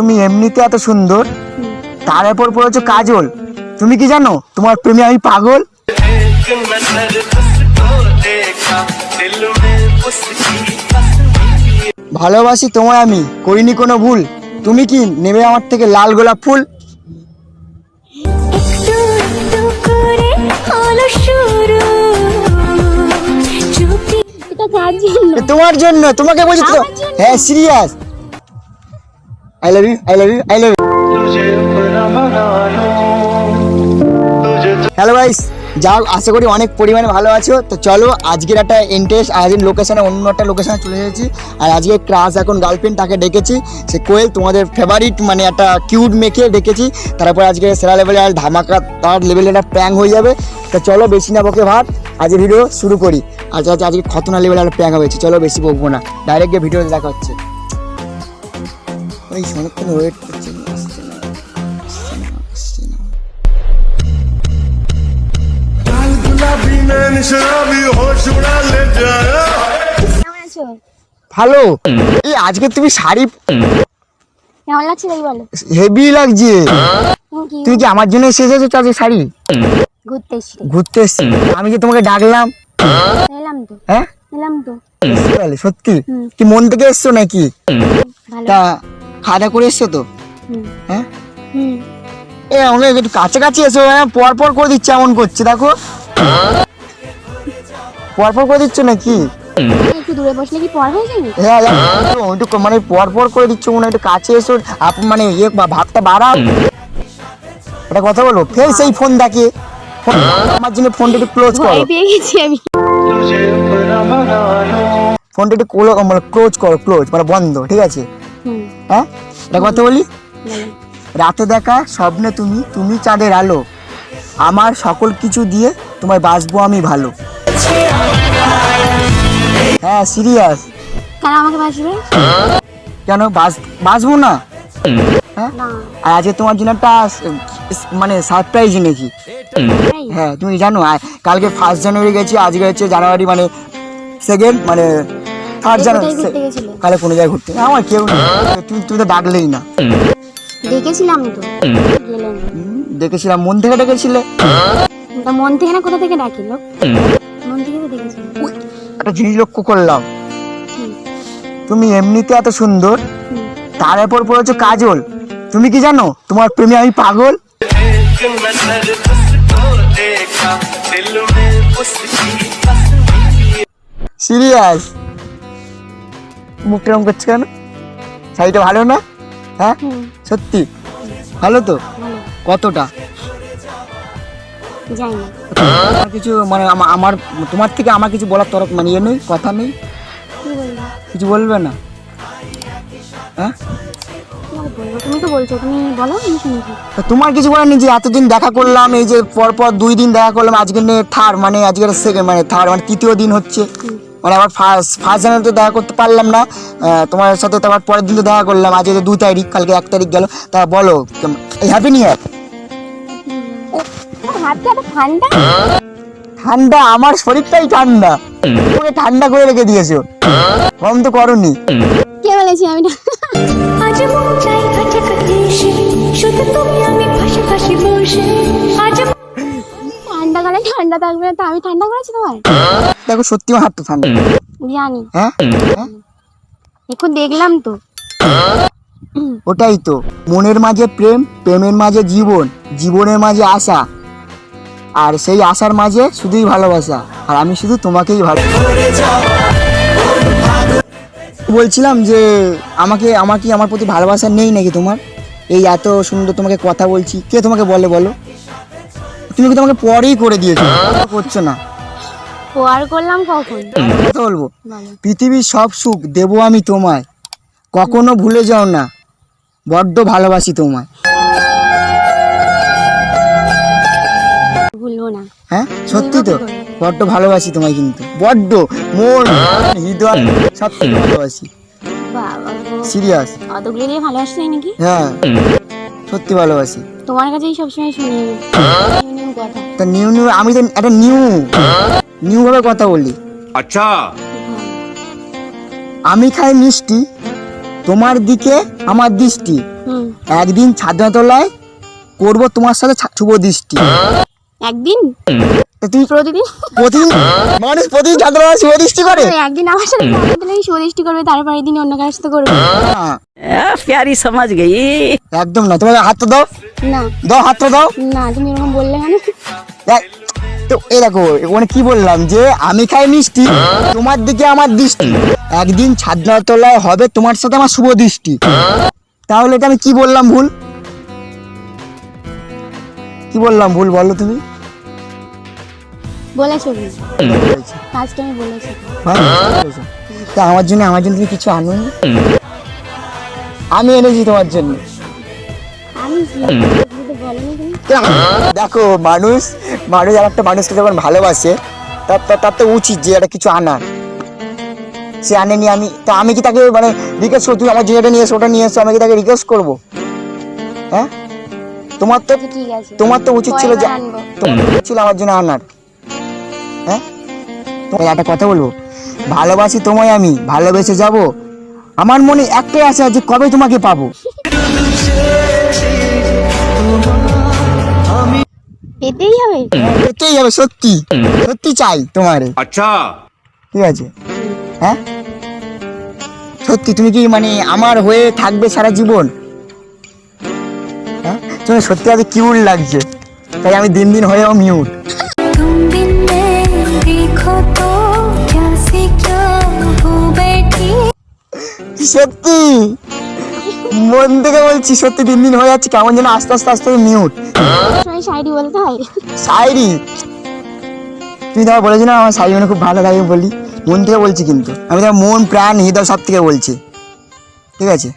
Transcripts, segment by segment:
তুমি এমনিতে এত সুন্দর। তার উপর পড়েছো কাজল। তুমি কি জানো? তোমার প্রেমে আমি পাগল? ভালোবাসি তোমার আমি করিনি কোনো ভুল। তুমি কি নেবে আমার থেকে লাল গোলাপ ফুল? তোমার জন্য তোমাকে বলছি হ্যাঁ serious I love you I love you I love you hello guys যাও আশা করি অনেক পরিমাণে ভালো আছো। তো চলো, আজকের একটা ইন্টারেস্ট আজকের লোকেশনে অন্য একটা লোকেশনে চলে এসেছি। আর আজকে ক্রাশ এখন গার্লফ্রেন্ড তাকে ডেকেছি। সে কোয়েল, তোমাদের ফেভারিট মানে একটা কিউট মেখে ডেকেছি। তারপর আজকে সেরা লেভেলে আর ধামাকা, তার লেভেলে একটা প্যাং হয়ে যাবে। তো চলো, বেশি না বকে ভাত আজকে ভিডিও শুরু করি। আর আজকে খতনা লেভেলে একটা প্যাং হয়েছে চলো, বেশি বকবো না। ডাইরেক্ট গিয়ে ভিডিও দেখা হচ্ছে। ভাই ওয়েট করছি। আসছে না আসছে না আসছে না। ভালো। এই আজকে তুমি শাড়ি কেমন লাগছে তাই বলো? হেভি লাগছে। তুই কি? আমার জন্য এসে এসেছ আজকে শাড়ি? ঘুরতে এসছি ঘুরতে এসছি। আমি যে তোমাকে ডাকলাম। এলাম তো। হ্যাঁ? এলাম তো। সত্যি কি মন থেকে এসছো নাকি? তা খাওয়া করে এসছো তো? হ্যাঁ? একটু কাছাকাছি এসো হ্যাঁ, পর পর করে দিচ্ছে এমন করছে দেখো। পর পর করে দিচ্ছ নাকি ভাবটা কথা ফোন আমার জন্য ফোনটা একটু ক্লোজ ফোনটা একটু মানে ক্লোজ করো ক্লোজ মানে বন্ধ ঠিক আছে? হ্যাঁ? এটা কথা বলি? রাতে দেখা স্বপ্নে তুমি তুমি চাঁদের আলো। আমার সকল কিছু দিয়ে তোমায় বাঁচবো আমি ভালো। হ্যাঁ সিরিয়াস কেন আমাকে ভাসবে কেন? বাসবো না? হ্যাঁ? আর আজকে তোমার জন্য একটা মানে সারপ্রাইজ এনেছি? হ্যাঁ তুমি জানো কালকে ফার্স্ট জানুয়ারি গেছি আজকে হচ্ছে জানুয়ারি মানে সেকেন্ড মানে আর জানো কালে জায়গায় ঘুরতে আমার কেউ নেই। তুমি তুমি তো ডাকলেই না। তো। মন থেকে ডেকেছিলে? মন থেকে না কোথা থেকে ডাকিল? একটা জিনিস লক্ষ্য করলাম। তুমি এমনিতে এত সুন্দর তার উপর পড়েছো কাজল। তুমি কি জানো তোমার প্রেমে আমি পাগল? সিরিয়াস। মুখটা এরকম করছে কেন? শাড়িটা ভালো না? হ্যাঁ? সত্যি? ভালো তো? কতটা? কিছু মানে আমার তোমার থেকে আমার কিছু বলার তরফ মানে ইয়ে নেই কথা নেই? কিছু বলবে না? হ্যাঁ? তুমি তো বলছো তুমি বলো আমি শুনছি। তা তোমার কিছু বলার নেই যে এতদিন দেখা করলাম এই যে পর পর দুই দিন দেখা করলাম আজকে নিয়ে থার্ড মানে আজকে সেকেন্ড মানে থার্ড মানে তৃতীয় দিন হচ্ছে। মানে আবার ফার্স্ট ফার্স্ট জানুয়ারি তো দেখা করতে পারলাম না। তোমার সাথে তো আবার পরের দিন তো দেখা করলাম। আজকে তো দু তারিখ কালকে এক তারিখ গেল। তা বলো হ্যাপি নিউ ইয়ার ঠান্ডা? ঠান্ডা? আমার শরীরটাই ঠান্ডা। পুরো ঠান্ডা করে রেখে দিয়েছ। কম তো করনি। কে বলেছি আমি না? আজ মন চাই কাছাকাছি এসে। শুধু তুমি আমি বসে। ঠান্ডা ঠান্ডা থাকবে না তো আমি ঠান্ডা করেছি তোমার? দেখো সত্যি আমার হাতটা ঠান্ডা। জানি হ্যাঁ? হ্যাঁ? এখন দেখলাম তো। ওটাই তো মনের মাঝে প্রেম প্রেমের মাঝে জীবন জীবনের মাঝে আশা। আর সেই আশার মাঝে শুধুই ভালোবাসা আর আমি শুধু তোমাকেই ভালো বলছিলাম যে আমাকে আমার কি আমার প্রতি ভালোবাসা নেই নাকি তোমার? এই এত সুন্দর তোমাকে কথা বলছি কে তোমাকে বলে বলো? তুমি কি তোমাকে পরেই করে দিয়েছ? করছ না। পোয়ার করলাম কখন? কথা বলব পৃথিবীর সব সুখ দেবো আমি তোমায়। কখনো ভুলে যাও না বড্ড ভালোবাসি তোমায়। ভুলবো না। হ্যাঁ? সত্যি তো? বড্ড ভালোবাসি তোমায় কিন্তু। বড্ড মন হৃদয় সব থেকে ভালোবাসি সিরিয়াস অতগুলো দিয়ে ভালোবাসতে নাকি? হ্যাঁ। সত্যি ভালোবাসি। তোমার কাছেই সবসময় শুনি। নিউ নিউ তা নিউ নিউ আমি তো একটা নিউ নিউ ভাবে কথা বলি। আচ্ছা। আমি খাই মিষ্টি তোমার দিকে আমার দৃষ্টি। একদিন ছাদনাতলায় করব তোমার সাথে শুভ দৃষ্টি। একদিন? প্রতিদিন হ্যাঁ। প্রতিদিন করে। হ্যাঁ। হ্যাঁ। না হাতটা দাও। না। দাও হাতটা দাও। এরকম মানে কি বললাম যে আমি খাই মিষ্টি তোমার দিকে আমার দৃষ্টি। একদিন ছাদনা তোলায় হবে তোমার সাথে আমার শুভ দৃষ্টি। তাহলে এটা আমি কি বললাম ভুল? কি বললাম ভুল বলো তুমি? বলেছ ফার্স্ট আমি বলেছি তা আমার জন্য আমার জন্য তুমি কিছু আনো আমি এনেছি তোমার জন্য। দেখো মানুষ মানুষ আর একটা মানুষকে যখন ভালোবাসে তার তার- তো উচিত যে একটা কিছু আনার। সে আনেনি আমি তা আমি কি তাকে মানে রিকোয়েস্ট করব? তুমি আমার জন্য এটা নিয়ে এসো ওটা নিয়ে এসো আমি কি তাকে রিকোয়েস্ট করব? হ্যাঁ? তোমার তো আচ্ছা, ঠিক আছে। তোমার তো উচিত ছিল যে ছিল আমার জন্য আনার। হ্যাঁ? তবে একটা কথা বলব? ভালোবাসি তোমায় আমি ভালোবেসে যাব। আমার মনে একটাই আশা যে কবে তোমাকে পাবো। পেতেই হবে। হবে সত্যি। সত্যি চাই তোমারে। আচ্ছা। ঠিক আছে? হ্যাঁ? সত্যি তুমি কি মানে আমার হয়ে থাকবে সারা জীবন? হ্যাঁ? তুমি সত্যি আজ কিউট লাগছে। তাই আমি দিন দিন হয়েও মিউট সত্যি? মন থেকে বলছি সত্যি দিন দিন হয়ে যাচ্ছে কেমন যেন আস্তে আস্তে আস্তে মিউট বলতে হয়। শায়রি তুমি তোমার বলেছ না আমার শাড়ি মানে খুব ভালো লাগে বলি। মন থেকে বলছি কিন্তু। আমি তোমার মন প্রাণ হৃদয় সব থেকে বলছি। ঠিক আছে?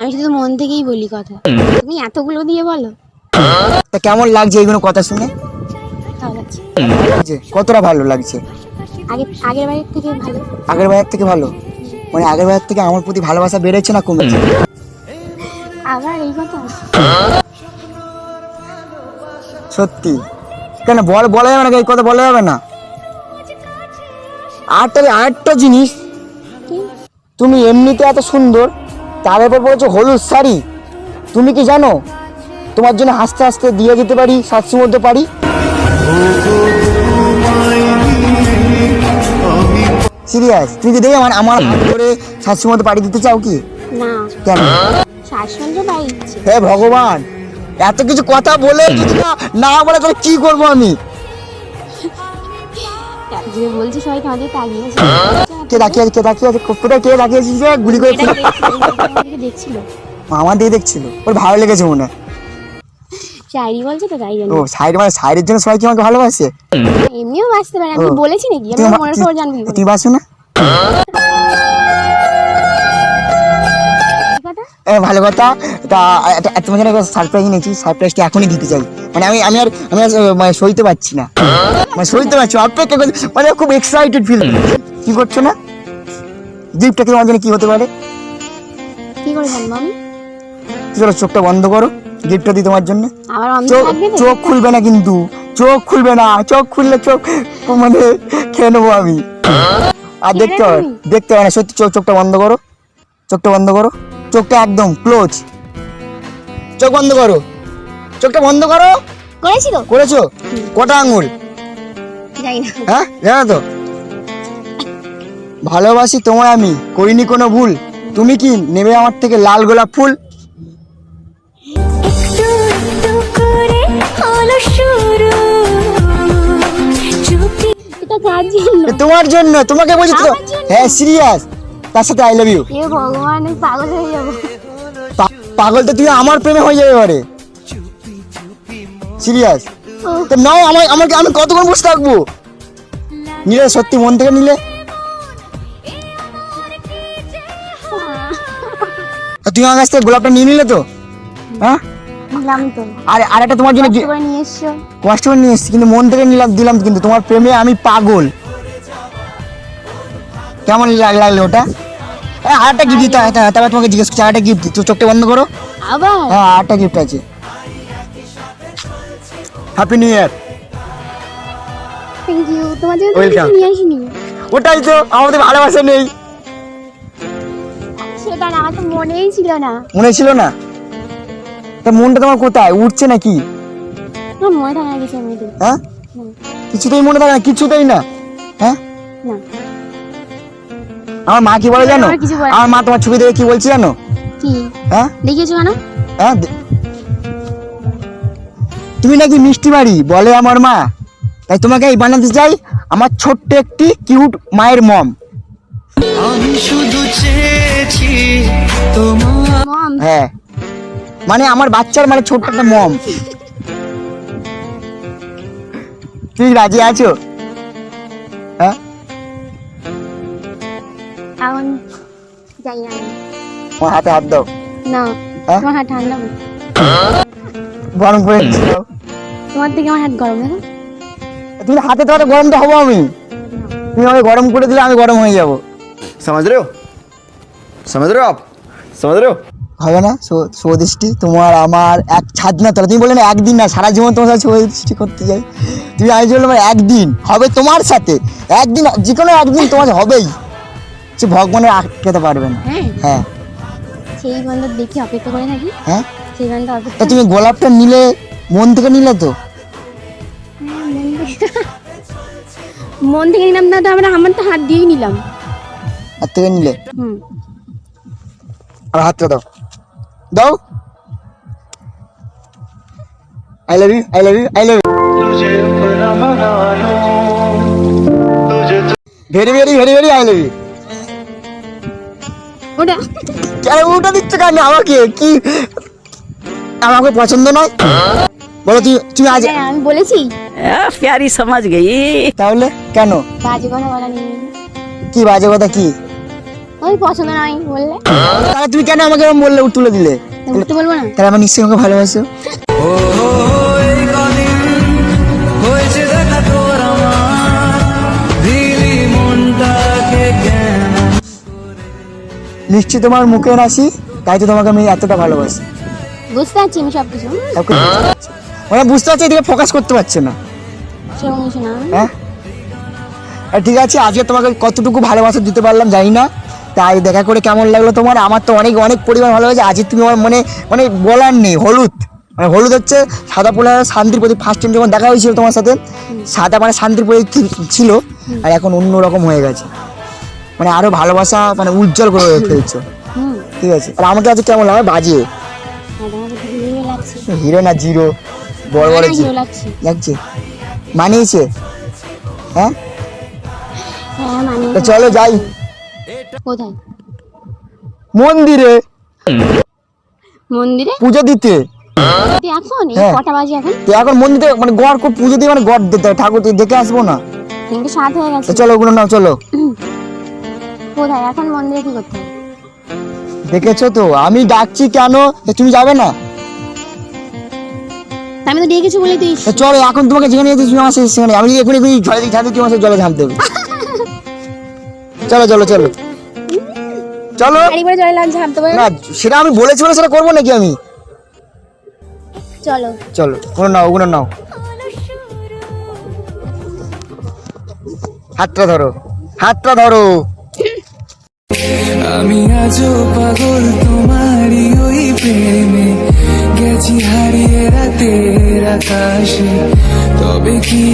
আমি শুধু মন থেকেই বলি কথা। তুমি এতগুলো দিয়ে বলো। তা কেমন লাগছে এইগুলো কথা শুনে? কতটা ভালো লাগছে? আগের বাড়ির থেকে ভালো। আগের বারের থেকে ভালো? মানে আগের বারের থেকে আমার প্রতি ভালোবাসা বেড়েছে না কমেছে? আবার এই কথা সত্যি? কেন বল বলা যাবে না এই কথা বলা যাবে না? আরেকটা আরেকটা জিনিস তুমি এমনিতে এত সুন্দর তার উপর বলছো হলুদ শাড়ি। তুমি কি জানো? তোমার জন্য হাসতে হাসতে দিয়ে যেতে পারি সাতশো মধ্যে পারি সিরিয়াস তুমি কি দেখে আমার আমার হাত ধরে সাতশো মধ্যে পাড়ি দিতে চাও কি? না। কেন? তাই হে ভগবান এত কিছু কথা বলে যদি না না বলে তাহলে কি করব আমি? যে বলছি সবাই তোমাদের তাকিয়ে আছে। কে তাকিয়ে আছে? কে তাকিয়ে আছে? কোথায় কে তাকিয়ে গুলি করে দেখছিল। আমার দিকে দেখছিল। ওর ভালো লেগেছে মনে হয়। শায়রি বলছে তো তাই জন্য ও সাইড মানে সাইডের জন্য সবাই কি আমাকে ভালোবাসে? এমনিও বাঁচতে পারে আমি বলেছি নাকি? আমি মনের খবর জানবি? তুমি বাসো না? ভালো কথা। তা একটা- একটা- সারপ্রাইজ নিয়েছি সারপ্রাইজটা এখনই দিতে চাই। মানে আমি আমি আর আমি আর মানে সইতে পারছি না। মানে সইতে পারছি অপেক্ষা করছি। মানে খুব এক্সাইটেড ফিল কি করছ না? গিফটটা কি তোমার জন্য কি হতে পারে? কি করে জানব আমি? চলো চোখটা বন্ধ করো। গিফটটা দিই তোমার জন্য। চোখ খুলবে না কিন্তু। চোখ খুলবে না। চোখ খুললে চোখ মানে খেয়ে নেব আমি। আর দেখতে হবে। দেখতে হবে না। সত্যি চোখ চোখটা বন্ধ করো। চোখটা বন্ধ করো। চোখটা একদম ক্লোজ চোখ বন্ধ করো। চোখটা বন্ধ করো। করেছি তো। করেছ? কটা আঙুল? হ্যাঁ? জানো তো? ভালোবাসি তোমায় আমি। করিনি কোনো ভুল। তুমি কি নেবে আমার থেকে লাল গোলাপ ফুল? কার জন্য। তোমার জন্য তোমাকে বলছি তো। হ্যাঁ সিরিয়াস তার সাথে আই লাভ ইউ এ ভগবান পাগল হয়ে যাব। পাগল তো তুই আমার প্রেমে হয়ে যাবে এবারে। সিরিয়াস তো নাও আমার আমাকে আমি কতক্ষণ বসে থাকব? নিলে সত্যি মন থেকে নিলে। আর তুমি আমার কাছ থেকে গোলাপটা নিয়ে নিলে তো? হ্যাঁ? নিলাম তো। আর আর একটা তোমার জন্য নিয়ে এসছো। কষ্ট করে নিয়ে এসেছি কিন্তু মন থেকে নিলাম দিলাম কিন্তু তোমার প্রেমে আমি পাগল। কেমন লাগল ওটা? হ্যাঁ আরেকটা গিফট দিতে হয় তারপর তোমাকে জিজ্ঞেস করছি আরেকটা গিফট তো চোখটা বন্ধ করো। আবার? হ্যাঁ আরেকটা গিফট আছে। Happy new year thank you তোমার জন্য নিয়ে আসিনি। ওটাই তো আমাদের ভালোবাসা নেই। সেটা না আমার তো মনেই ছিল না। মনে ছিল না? তা মনটা তোমার কোথায়? উঠছে নাকি? হ্যাঁ? কিছুতেই মনে থাকে না কিছুতেই না। হ্যাঁ? আমার মা কি বলে জানো? আমার মা তোমার ছবি দেখে কি বলছে জানো? হ্যাঁ? দেখিয়েছো কেন? হ্যাঁ তুমি নাকি মিষ্টি বাড়ি বলে আমার মা। তাই তোমাকে এই বানাতে চাই আমার ছোট্ট একটি কিউট মায়ের মম। মম? হ্যাঁ। মানে আমার বাচ্চার মানে ছোট্ট একটা মম। তুমি রাজি আছো? হ্যাঁ? আমি। হাতে হাত দাও। হ্যাঁ? গরম তো আমি। তুমি আমাকে গরম করে দিলে আমি গরম হয়ে যাব। সমাজ রে সমাজ রে সমাজ রে হবে না। সৌদৃষ্টি তোমার আমার এক ছাদ না তোলা। তুমি বলে না একদিন না সারা জীবন তোমার সাথে সৌদৃষ্টি করতে চাই তুমি আমি বললাম একদিন হবে তোমার সাথে। একদিন যে কোনো একদিন তোমার হবেই। সে ভগবানে আটকাতে পারবে না। হ্যাঁ। হ্যাঁ। সেই বন্ধ দেখি অপেক্ষা করে থাকি। হ্যাঁ? সেই তা অপেক্ষা তুমি গোলাপটা নিলে মন থেকে নিলে তো? হ্যাঁ, মন থেকে- নিলাম না তো আমরা আমার তো হাত দিয়েই নিলাম। হাত থেকে নিলে? হুম। আর হাতটা দাও। দাও। I love you I love you I love you very very very very I love you ওটা। আরে ওটা দিচ্ছ কেন? আমাকে কি? আমাকে পছন্দ নয়? বলো তুই তুই আজ হ্যাঁ, আমি বলেছি। প্যারি সমাজ গেই। তাহলে কেন? বাজে কথা বলা নেই। কি বাজে কথা কি? ওই পছন্দ নয় বললে। তাহলে তুমি কেন আমাকে এরকম বললে তুলে দিলে? তা উঠতে বলব না? তাহলে আমার নিশ্চয়ই আমাকে ভালোবাসো। নিশ্চয়ই তোমার মুখে হাসি তাই তো তোমাকে আমি এতটা ভালোবাসি। বুঝতে পারছি আমি সব কিছু। ওরা বুঝতে পারছে এদিকে ফোকাস করতে পারছে না। হ্যাঁ? আর ঠিক আছে আজকে তোমাকে কতটুকু ভালোবাসা দিতে পারলাম জানি না। তাই দেখা করে কেমন লাগল তোমার? আমার তো অনেক অনেক পরিমাণ ভালো হয়েছে আজকে তুমি আমার মনে মানে বলার নেই হলুদ। মানে হলুদ হচ্ছে সাদা পোলা শান্তির প্রতি ফার্স্ট টাইম যখন দেখা হয়েছিল তোমার সাথে সাদা মানে শান্তির প্রতি ছিল আর এখন অন্য রকম হয়ে গেছে। মানে আরও ভালোবাসা মানে উজ্জ্বল করে ফেলছো ঠিক আছে। আর আমাকে আজকে কেমন লাগে বাজিয়ে। হিরো না জিরো? বড় বড় লাগছে। মানিয়েছে? হ্যাঁ? হ্যাঁ তো চলো যাই। কোথায়? মন্দিরে। মন্দিরে? পুজো দিতে। এখন? হ্যাঁ। কটা বাজে এখন? এখন মন্দিরে মানে গড় করে পুজো দিয়ে মানে গড় দিতে ঠাকুর দেখে আসব না? তিনটে সাত হয়ে গেছে। চলো ওগুলো নাও চলো। কোথায়? এখন মন্দিরে কি করতে দেখেছ তো? আমি ডাকছি কেন? তুমি যাবে না? আমি তো ডেকেছি বলেই তুই চলো এখন তোমাকে যেখানে যেতে তুমি আমার সেখানে আমি যদি এখনই এখনই জলে দিই ঝাঁপতে তুমি আমার জলে ঝাঁপ দেবে। চলো চলো চলো। চলো। না সেটা আমি বলেছি বলে সেটা করব নাকি আমি? চলো। চলো ওগুলো নাও ওগুলো নাও। হাতটা ধরো হাতটা ধরো। আমি আজও পাগল তোমারই ওই প্রেমে। গেছি হারিয়ে রাতের আকাশে। তবে কি